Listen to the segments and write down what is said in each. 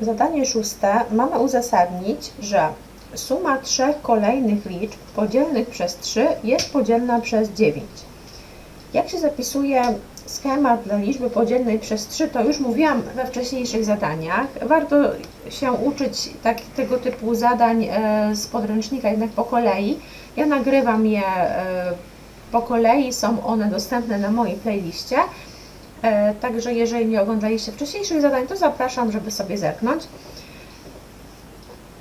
Zadanie szóste. Mamy uzasadnić, że suma trzech kolejnych liczb podzielnych przez 3 jest podzielna przez 9. Jak się zapisuje schemat dla liczby podzielnej przez 3, to już mówiłam we wcześniejszych zadaniach. Warto się uczyć tak, tego typu zadań e, z podręcznika jednak po kolei. Ja nagrywam je e, po kolei, są one dostępne na mojej playliście. E, Także jeżeli nie oglądaliście wcześniejszych zadań, to zapraszam, żeby sobie zerknąć.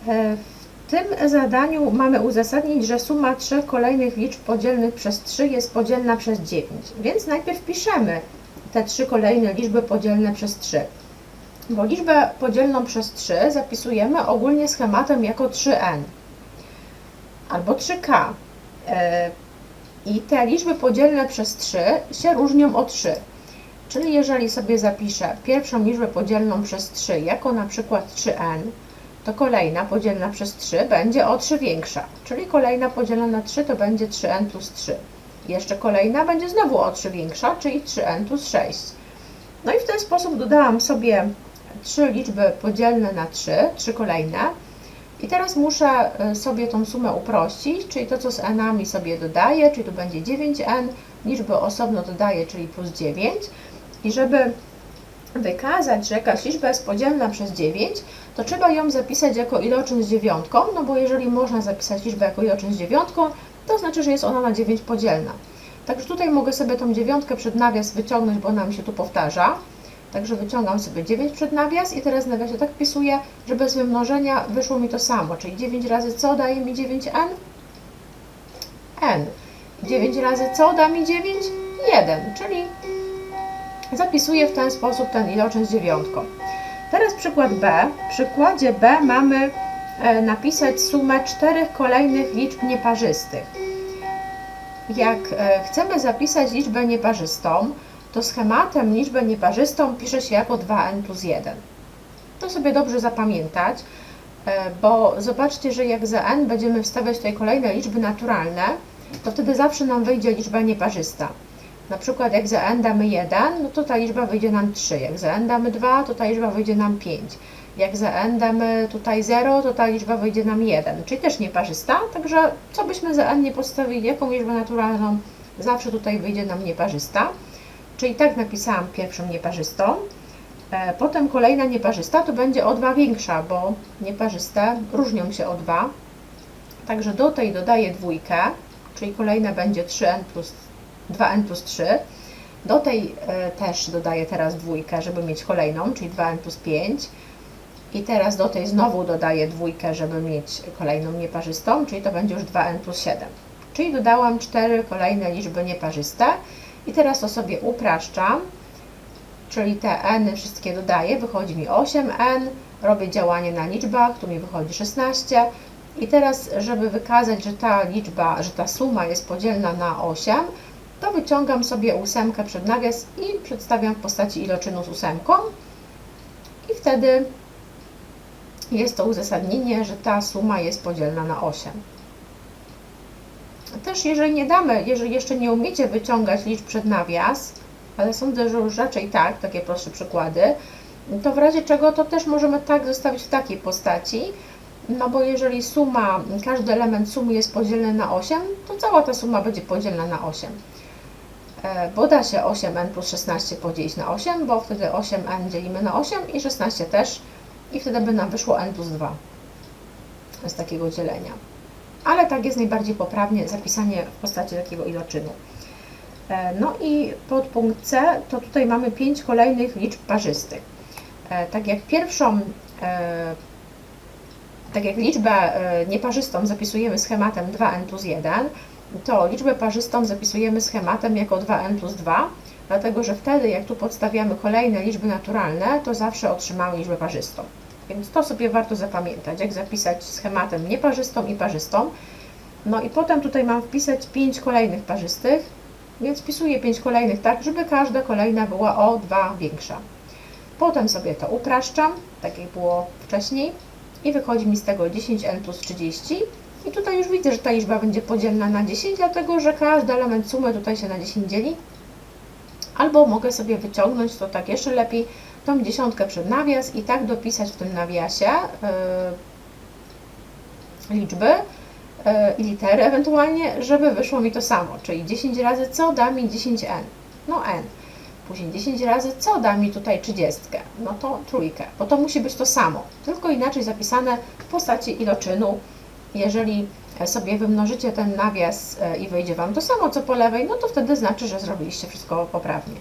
E, W tym zadaniu mamy uzasadnić, że suma trzech kolejnych liczb podzielnych przez 3 jest podzielna przez 9. Więc najpierw piszemy te trzy kolejne liczby podzielne przez 3. Bo liczbę podzielną przez 3 zapisujemy ogólnie schematem jako 3n albo 3k. E, I te liczby podzielne przez 3 się różnią o 3. Czyli jeżeli sobie zapiszę pierwszą liczbę podzielną przez 3 jako na przykład 3n, to kolejna podzielna przez 3 będzie o 3 większa. Czyli kolejna podzielona na 3 to będzie 3n plus 3. Jeszcze kolejna będzie znowu o 3 większa, czyli 3n plus 6. No i w ten sposób dodałam sobie trzy liczby podzielne na 3, trzy kolejne. I teraz muszę y, sobie tą sumę uprościć, czyli to co z n-ami sobie dodaję, czyli tu będzie 9n, liczby osobno dodaję, czyli plus 9. I żeby wykazać, że jakaś liczba jest podzielna przez 9, to trzeba ją zapisać jako iloczyn z dziewiątką, no bo jeżeli można zapisać liczbę jako iloczyn z dziewiątką, to znaczy, że jest ona na 9 podzielna. Także tutaj mogę sobie tą dziewiątkę przed nawias wyciągnąć, bo ona mi się tu powtarza. Także wyciągam sobie 9 przed nawias i teraz nawiasie tak wpisuję, że bez wymnożenia wyszło mi to samo, czyli 9 razy co daje mi 9n? n. 9 razy co da mi 9? 1, czyli zapisuję w ten sposób ten iloczyn z dziewiątką. Teraz przykład B. W przykładzie B mamy e, napisać sumę czterech kolejnych liczb nieparzystych. Jak e, chcemy zapisać liczbę nieparzystą, to schematem liczbę nieparzystą pisze się jako 2n plus 1. To sobie dobrze zapamiętać, e, bo zobaczcie, że jak za n będziemy wstawiać tutaj kolejne liczby naturalne, to wtedy zawsze nam wyjdzie liczba nieparzysta. Na przykład jak za n damy 1, no to ta liczba wyjdzie nam 3. Jak za n damy 2, to ta liczba wyjdzie nam 5. Jak za n damy tutaj 0, to ta liczba wyjdzie nam 1, czyli też nieparzysta. Także co byśmy za n nie postawili, jaką liczbę naturalną, zawsze tutaj wyjdzie nam nieparzysta. Czyli tak napisałam pierwszą nieparzystą. E, Potem kolejna nieparzysta to będzie o 2 większa, bo nieparzyste różnią się o 2. Także do tej dodaję dwójkę, czyli kolejna będzie 3n plus 2n plus 3. Do tej e, też dodaję teraz dwójkę, żeby mieć kolejną, czyli 2n plus 5. I teraz do tej znowu dodaję dwójkę, żeby mieć kolejną nieparzystą, czyli to będzie już 2n plus 7. Czyli dodałam 4 kolejne liczby nieparzyste. I teraz to sobie upraszczam, czyli te n wszystkie dodaję, wychodzi mi 8n, robię działanie na liczbach, tu mi wychodzi 16. I teraz, żeby wykazać, że ta liczba, że ta suma jest podzielna na 8, to wyciągam sobie ósemkę przed nawias i przedstawiam w postaci iloczynu z ósemką. I wtedy jest to uzasadnienie, że ta suma jest podzielna na 8. Też jeżeli nie damy, jeżeli jeszcze nie umiecie wyciągać liczb przed nawias, ale sądzę, że już raczej tak, takie prostsze przykłady, to w razie czego to też możemy tak zostawić w takiej postaci, no bo jeżeli suma, każdy element sumy jest podzielny na 8, to cała ta suma będzie podzielna na 8. E, Bo da się 8n plus 16 podzielić na 8, bo wtedy 8n dzielimy na 8 i 16 też i wtedy by nam wyszło n plus 2 z takiego dzielenia. Ale tak jest najbardziej poprawnie zapisanie w postaci takiego iloczynu. E, No i podpunkt C, to tutaj mamy 5 kolejnych liczb parzystych. E, Tak jak pierwszą, tak jak liczbę nieparzystą zapisujemy schematem 2n plus 1, to liczbę parzystą zapisujemy schematem jako 2n plus 2, dlatego że wtedy, jak tu podstawiamy kolejne liczby naturalne, to zawsze otrzymamy liczbę parzystą. Więc to sobie warto zapamiętać, jak zapisać schematem nieparzystą i parzystą. No i potem tutaj mam wpisać 5 kolejnych parzystych, więc wpisuję 5 kolejnych tak, żeby każda kolejna była o 2 większa. Potem sobie to upraszczam, tak jak było wcześniej i wychodzi mi z tego 10n plus 30 i tutaj już widzę, że ta liczba będzie podzielna na 10, dlatego że każdy element sumy tutaj się na 10 dzieli. Albo mogę sobie wyciągnąć, to tak jeszcze lepiej, tą dziesiątkę przed nawias i tak dopisać w tym nawiasie yy, liczby yy, i litery ewentualnie, żeby wyszło mi to samo, czyli 10 razy co da mi 10n, no n. Później 10 razy co da mi tutaj 30, no to trójkę, bo to musi być to samo, tylko inaczej zapisane w postaci iloczynu. Jeżeli sobie wymnożycie ten nawias e, i wyjdzie Wam to samo co po lewej, no to wtedy znaczy, że zrobiliście wszystko poprawnie.